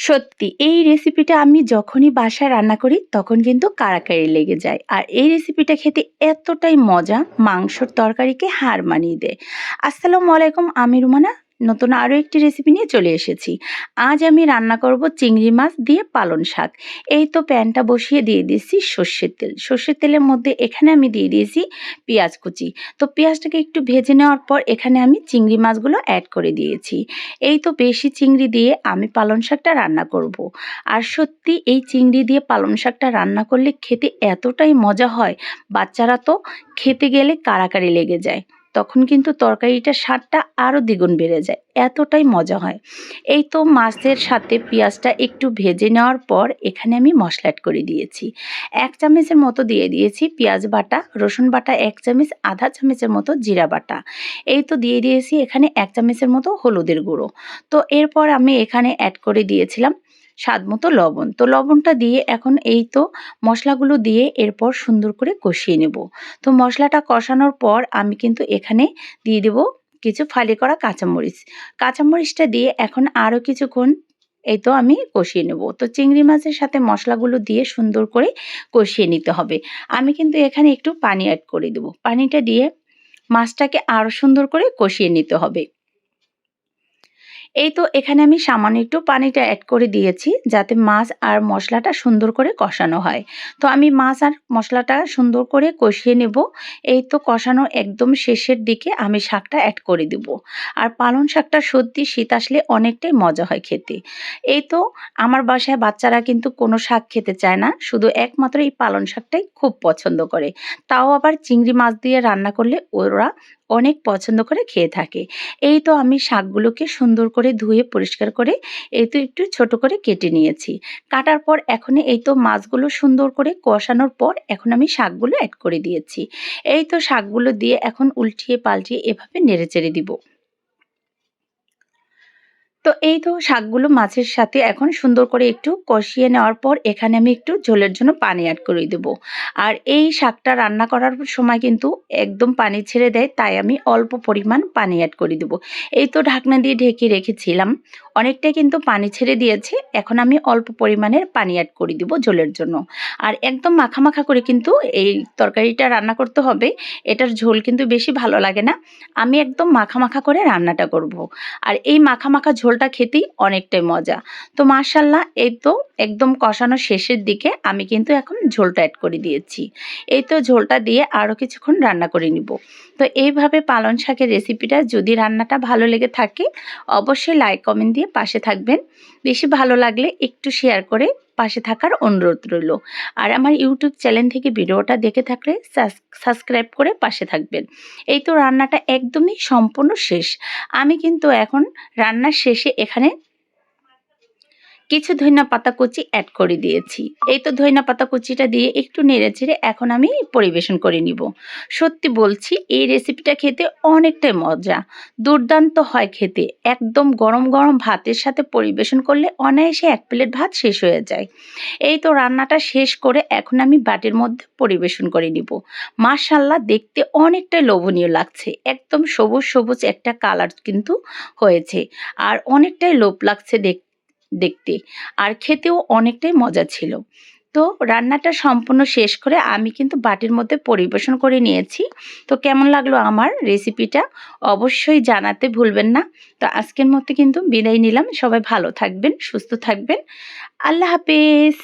সত্যি, এই রেসিপিটা আমি যখনই বাসায় রান্না করি, তখন কিন্তু কাড়াকাড়ি লেগে যায়। আর এই রেসিপিটা খেতে এতটাই মজা, মাংসর তরকারিকে হার মানিয়ে দেয়। আসসালামু আলাইকুম, আমি রুমানা। নতুন আরও একটি রেসিপি নিয়ে চলে এসেছি। আজ আমি রান্না করব চিংড়ি মাছ দিয়ে পালন শাক। এই তো প্যানটা বসিয়ে দিয়ে দিয়েছি সর্ষের তেল। সর্ষের তেলের মধ্যে এখানে আমি দিয়ে দিয়েছি পেঁয়াজ কুচি। তো পেঁয়াজটাকে একটু ভেজে নেওয়ার পর এখানে আমি চিংড়ি মাছগুলো অ্যাড করে দিয়েছি। এই তো বেশি চিংড়ি দিয়ে আমি পালন শাকটা রান্না করব। আর সত্যি এই চিংড়ি দিয়ে পালন শাকটা রান্না করলে খেতে এতটাই মজা হয়, বাচ্চারা তো খেতে গেলে কাড়াকাড়ি লেগে যায়। তখন কিন্তু তরকারিটার স্বাদটা আরও দ্বিগুণ বেড়ে যায়, এতটাই মজা হয়। এই তো মাছের সাথে পেঁয়াজটা একটু ভেজে নেওয়ার পর এখানে আমি মশলা অ্যাড করে দিয়েছি। এক চামচের মতো দিয়ে দিয়েছি পেঁয়াজ বাটা, রসুন বাটা, এক চামচ, আধা চামচের মতো জিরা বাটা। এই তো দিয়ে দিয়েছি এখানে এক চামচের মতো হলুদের গুঁড়ো। তো এরপর আমি এখানে অ্যাড করে দিয়েছিলাম স্বাদ মতো লবণ। তো লবণটা দিয়ে এখন এই তো মশলাগুলো দিয়ে এরপর সুন্দর করে কষিয়ে নেব। তো মশলাটা কষানোর পর আমি কিন্তু এখানে দিয়ে দেব কিছু ফালি করা কাঁচামরিচ। কাঁচামরিচটা দিয়ে এখন আরও কিছুক্ষণ এই তো আমি কষিয়ে নেব। তো চিংড়ি মাছের সাথে মশলাগুলো দিয়ে সুন্দর করে কষিয়ে নিতে হবে। আমি কিন্তু এখানে একটু পানি অ্যাড করে দেব। পানিটা দিয়ে মাছটাকে আরও সুন্দর করে কষিয়ে নিতে হবে। এই তো এখানে আমি সামান্য একটু পানিটা অ্যাড করে দিয়েছি যাতে মাছ আর মশলাটা সুন্দর করে কষানো হয়। তো আমি মাছ আর মশলাটা সুন্দর করে কষিয়ে নেব। এই তো কষানো একদম শেষের দিকে আমি শাকটা অ্যাড করে দেব। আর পালং শাকটা সত্যি শীত আসলে অনেকটাই মজা হয় খেতে। এই তো আমার বাসায় বাচ্চারা কিন্তু কোনো শাক খেতে চায় না, শুধু একমাত্র এই পালং শাকটাই খুব পছন্দ করে। তাও আবার চিংড়ি মাছ দিয়ে রান্না করলে ওরা অনেক পছন্দ করে খেয়ে থাকে। এই তো আমি শাকগুলোকে সুন্দর করে ধুয়ে পরিষ্কার করে এই তো একটু ছোট করে কেটে নিয়েছি। কাটার পর এখন এই তো মাছগুলো সুন্দর করে কষানোর পর এখন আমি শাকগুলো অ্যাড করে দিয়েছি। এই তো শাকগুলো দিয়ে এখন উল্টিয়ে পাল্টিয়ে এভাবে নেড়ে চেড়ে দিব। তো এই তো শাকগুলো মাছের সাথে এখন সুন্দর করে একটু কষিয়ে নেওয়ার পর এখানে আমি একটু ঝোলের জন্য পানি অ্যাড করে দেব। আর এই শাকটা রান্না করার সময় কিন্তু একদম পানি ছেড়ে দেয়, তাই আমি অল্প পরিমাণ পানি অ্যাড করে দেব। এই তো ঢাকনা দিয়ে ঢেকে রেখেছিলাম। অনেকটাই কিন্তু পানি ছেড়ে দিয়েছে। এখন আমি অল্প পরিমাণের পানি অ্যাড করে দিব ঝোলের জন্য। আর একদম মাখা মাখা করে কিন্তু এই তরকারিটা রান্না করতে হবে। এটার ঝোল কিন্তু বেশি ভালো লাগে না। আমি একদম মাখা মাখা করে রান্নাটা করব। আর এই মাখা মাখা ঝোলটা খেতেই অনেকটাই মজা। তো মার্শাল্লাহ এই তো একদম কষানো শেষের দিকে আমি কিন্তু এখন ঝোলটা অ্যাড করে দিয়েছি। এই তো ঝোলটা দিয়ে আরও কিছুক্ষণ রান্না করে নিব। তো এইভাবে পালন শাকের রেসিপিটা যদি রান্নাটা ভালো লেগে থাকে, অবশ্যই লাইক কমেন্ট দিয়ে পাশে থাকবেন। বেশি ভালো লাগলে একটু শেয়ার করে পাশে থাকার অনুরোধ রইল। আর আমার ইউটিউব চ্যানেল থেকে ভিডিওটা দেখে থাকলে সাবস্ক্রাইব করে পাশে থাকবেন। এই তো রান্নাটা একদমই সম্পূর্ণ শেষ। আমি কিন্তু এখন রান্নার শেষে এখানে কিছু ধইনা পাতা কুচি অ্যাড করে দিয়েছি। এই তো ধইনা পাতা কুচিটা দিয়ে একটু নেড়ে চেড়ে এখন আমি পরিবেশন করে নিব। সত্যি বলছি, এই রেসিপিটা খেতে অনেকটাই মজা। দুর্দান্ত হয় খেতে। একদম গরম গরম ভাতের সাথে পরিবেশন করলে অনায়াসে এক প্লেট ভাত শেষ হয়ে যায়। এই তো রান্নাটা শেষ করে এখন আমি বাটির মধ্যে পরিবেশন করে নিব। মাশাল্লাহ দেখতে অনেকটাই লোভনীয় লাগছে। একদম সবুজ সবুজ একটা কালার কিন্তু হয়েছে। আর অনেকটাই লোভ লাগছে দেখতে। দেখতে। আর খেতেও অনেকটাই মজা ছিল। তো রান্নাটা সম্পূর্ণ শেষ করে আমি কিন্তু বাটির মধ্যে পরিবেশন করে নিয়েছি। তো কেমন লাগল আমার রেসিপিটা অবশ্যই জানাতে ভুলবেন না। তো আজকের মধ্যে কিন্তু বিদায় নিলাম। সবাই ভালো থাকবেন, সুস্থ থাকবেন। আল্লাহ হাফেজ।